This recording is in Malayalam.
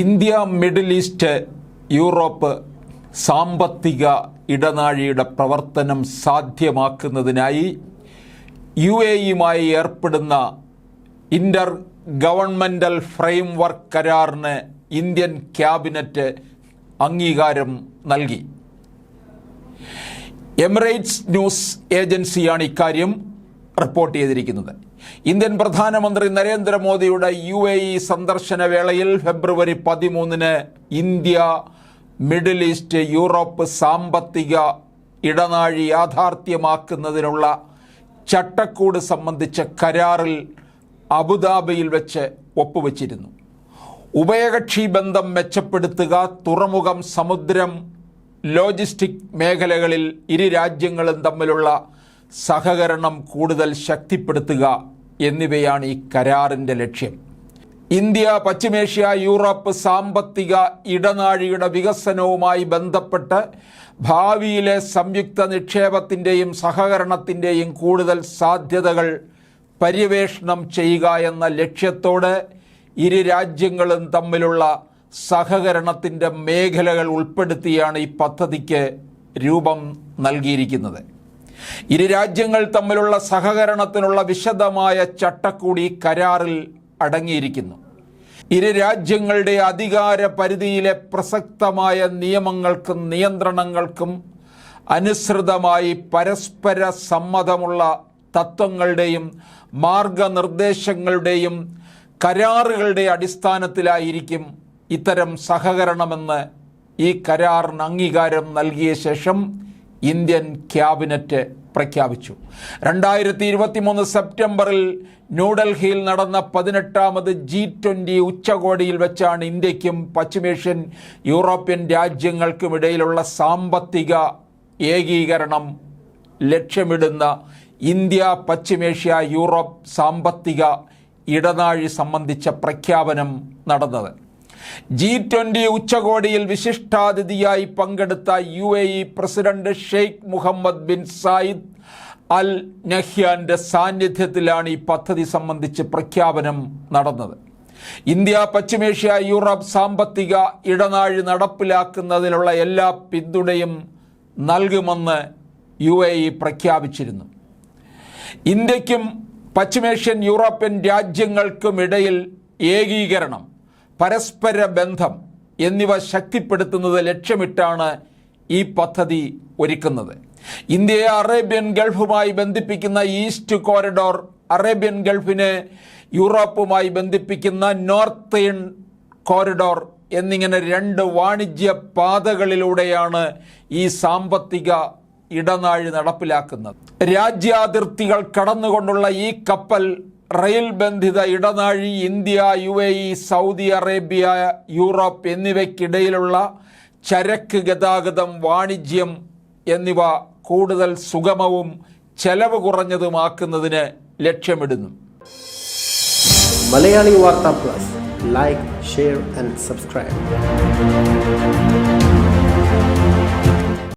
ഇന്ത്യ മിഡിൽ ഈസ്റ്റ് യൂറോപ്പ് സാമ്പത്തിക ഇടനാഴിയുടെ പ്രവർത്തനം സാധ്യമാക്കുന്നതിനായി യു എ ഇയുമായി ഏർപ്പെടുന്ന ഇന്റർ ഗവൺമെന്റൽ ഫ്രെയിംവർക്ക് കരാറിന് ഇന്ത്യൻ ക്യാബിനറ്റ് അംഗീകാരം നൽകി. എമിറേറ്റ്സ് ന്യൂസ് ഏജൻസിയാണ് ഇക്കാര്യം റിപ്പോർട്ട് ചെയ്തിരിക്കുന്നത്. ഇന്ത്യൻ പ്രധാനമന്ത്രി നരേന്ദ്രമോദിയുടെ യു എ ഇ സന്ദർശന വേളയിൽ ഫെബ്രുവരി പതിമൂന്നിന് ഇന്ത്യ മിഡിൽ ഈസ്റ്റ് യൂറോപ്പ് സാമ്പത്തിക ഇടനാഴി യാഥാർത്ഥ്യമാക്കുന്നതിനുള്ള ചട്ടക്കൂട് സംബന്ധിച്ച കരാറിൽ അബുദാബിയിൽ വെച്ച് ഒപ്പുവച്ചിരുന്നു. ഉഭയകക്ഷി ബന്ധം മെച്ചപ്പെടുത്തുക തുറമുഖം സമുദ്രം ലോജിസ്റ്റിക് മേഖലകളിൽ ഇരു രാജ്യങ്ങളും തമ്മിലുള്ള സഹകരണം കൂടുതൽ ശക്തിപ്പെടുത്തുക എന്നിവയാണ് ഈ കരാറിന്റെ ലക്ഷ്യം. ഇന്ത്യ പശ്ചിമേഷ്യ യൂറോപ്പ് സാമ്പത്തിക ഇടനാഴിയുടെ വികസനവുമായി ബന്ധപ്പെട്ട് ഭാവിയിലെ സംയുക്ത നിക്ഷേപത്തിന്റെയും സഹകരണത്തിന്റെയും കൂടുതൽ സാധ്യതകൾ പര്യവേഷണം ചെയ്യുക എന്ന ലക്ഷ്യത്തോടെ ഇരു രാജ്യങ്ങളും തമ്മിലുള്ള സഹകരണത്തിന്റെ മേഖലകൾ ഉൾപ്പെടുത്തിയാണ് ഈ പദ്ധതിക്ക് രൂപം നൽകിയിരിക്കുന്നത്. ഇരു രാജ്യങ്ങൾ തമ്മിലുള്ള സഹകരണത്തിനുള്ള വിശദമായ ചട്ടക്കൂടി കരാറിൽ അടങ്ങിയിരിക്കുന്നു. ഇരു രാജ്യങ്ങളുടെ അധികാര പരിധിയിലെ പ്രസക്തമായ നിയമങ്ങൾക്കും നിയന്ത്രണങ്ങൾക്കും അനുസൃതമായി പരസ്പര സമ്മതമുള്ള തത്വങ്ങളുടെയും മാർഗനിർദ്ദേശങ്ങളുടെയും കരാറുകളുടെ അടിസ്ഥാനത്തിലായിരിക്കും ഇത്തരം സഹകരണമെന്ന് ഈ കരാറിന് അംഗീകാരം നൽകിയ ശേഷം ഇന്ത്യൻ ക്യാബിനറ്റ് പ്രഖ്യാപിച്ചു. രണ്ടായിരത്തി ഇരുപത്തി മൂന്ന് സെപ്റ്റംബറിൽ ന്യൂഡൽഹിയിൽ നടന്ന പതിനെട്ടാമത് ജി ട്വന്റി ഉച്ചകോടിയിൽ വെച്ചാണ് ഇന്ത്യക്കും പശ്ചിമേഷ്യൻ യൂറോപ്യൻ രാജ്യങ്ങൾക്കുമിടയിലുള്ള സാമ്പത്തിക ഏകീകരണം ലക്ഷ്യമിടുന്ന ഇന്ത്യ പശ്ചിമേഷ്യ യൂറോപ്പ് സാമ്പത്തിക ഇടനാഴി സംബന്ധിച്ച പ്രഖ്യാപനം നടന്നത്. ജി ട്വന്റി ഉച്ചകോടിയിൽ വിശിഷ്ടാതിഥിയായി പങ്കെടുത്ത U A E president Sheikh Mohammed bin Zayed Al നഹ്യാന്റെ സാന്നിധ്യത്തിലാണ് ഈ പദ്ധതി സംബന്ധിച്ച് പ്രഖ്യാപനം നടന്നത്. ഇന്ത്യ പശ്ചിമേഷ്യ യൂറോപ്പ് സാമ്പത്തിക ഇടനാഴി നടപ്പിലാക്കുന്നതിനുള്ള എല്ലാ പിന്തുണയും നൽകുമെന്ന് യു എ ഇ പ്രഖ്യാപിച്ചിരുന്നു. ഇന്ത്യക്കും പശ്ചിമേഷ്യൻ യൂറോപ്യൻ രാജ്യങ്ങൾക്കുമിടയിൽ ഏകീകരണം. പരസ്പര ബന്ധം എന്നിവ ശക്തിപ്പെടുത്തുന്നത് ലക്ഷ്യമിട്ടാണ് ഈ പദ്ധതി ഒരുക്കുന്നത്. ഇന്ത്യയെ അറേബ്യൻ ഗൾഫുമായി ബന്ധിപ്പിക്കുന്ന ഈസ്റ്റ് കോറിഡോർ അറേബ്യൻ ഗൾഫിനെ യൂറോപ്പുമായി ബന്ധിപ്പിക്കുന്ന നോർത്തേൺ കോറിഡോർ എന്നിങ്ങനെ രണ്ട് വാണിജ്യ പാതകളിലൂടെയാണ് ഈ സാമ്പത്തിക ഇടനാഴി നടപ്പിലാക്കുന്നത്. രാജ്യാതിർത്തികൾ കടന്നുകൊണ്ടുള്ള ഈ കപ്പൽ റെയിൽ ബന്ധിത ഇടനാഴി India U A E Saudi Arabia Europe എന്നിവയ്ക്കിടയിലുള്ള ചരക്ക് ഗതാഗതം വാണിജ്യം എന്നിവ കൂടുതൽ സുഗമവും ചെലവ് കുറഞ്ഞതുമാക്കുന്നതിന് ലക്ഷ്യമിടുന്നു. മലയാളി വാർത്താ plus. Like share and subscribe